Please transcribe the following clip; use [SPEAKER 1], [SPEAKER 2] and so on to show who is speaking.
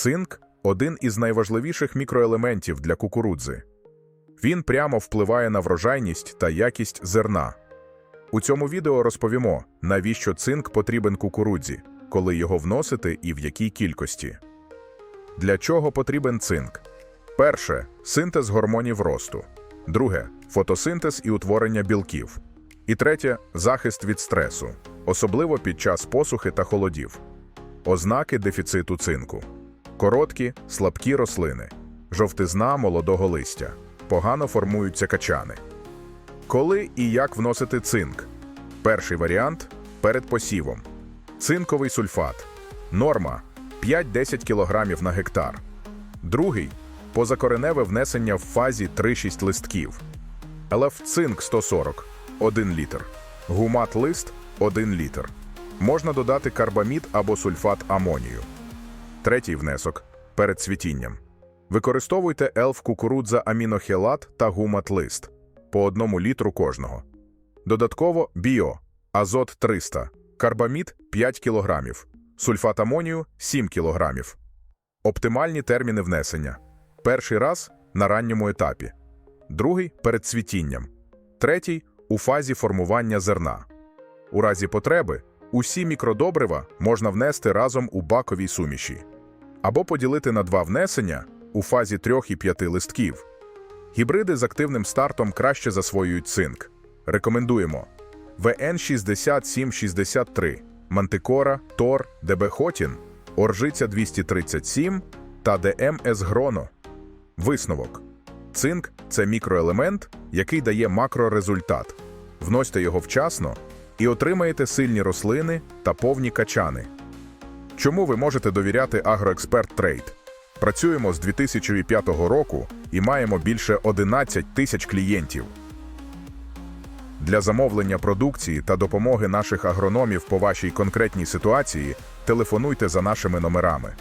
[SPEAKER 1] Цинк один із найважливіших мікроелементів для кукурудзи. Він прямо впливає на врожайність та якість зерна. У цьому відео розповімо, навіщо цинк потрібен кукурудзі, коли його вносити і в якій кількості. Для чого потрібен цинк? Перше синтез гормонів росту. Друге фотосинтез і утворення білків. І третє захист від стресу, особливо під час посухи та холодів. Ознаки дефіциту цинку: короткі, слабкі рослини, жовтизна молодого листя, погано формуються качани. Коли і як вносити цинк? Перший варіант перед посівом. Цинковий сульфат. Норма 5-10 кг на гектар. Другий позакореневе внесення в фазі 3-6 листків. ЛФ цинк 140 1 літр. Гумат лист 1 літр. Можна додати карбамід або сульфат амонію. Третій внесок перед цвітінням. Використовуйте елф кукурудза амінохелат та гумат лист по одному літру кожного. Додатково біо, азот 300, карбамід 5 кг, сульфат амонію 7 кг. Оптимальні терміни внесення. Перший раз на ранньому етапі, другий перед цвітінням, третій у фазі формування зерна. У разі потреби усі мікродобрива можна внести разом у баковій суміші або поділити на два внесення у фазі 3 і 5 листків. Гібриди з активним стартом краще засвоюють цинк. Рекомендуємо ВН 6763, Мантикора, Тор, ДБ Оржиця 237 та ДМС Гроно. Висновок. Цинк це мікроелемент, який дає макрорезультат. Вносьте його вчасно і отримаєте сильні рослини та повні качани. Чому ви можете довіряти Агроексперт Трейд? Працюємо з 2005 року і маємо більше 11 тисяч клієнтів. Для замовлення продукції та допомоги наших агрономів по вашій конкретній ситуації телефонуйте за нашими номерами.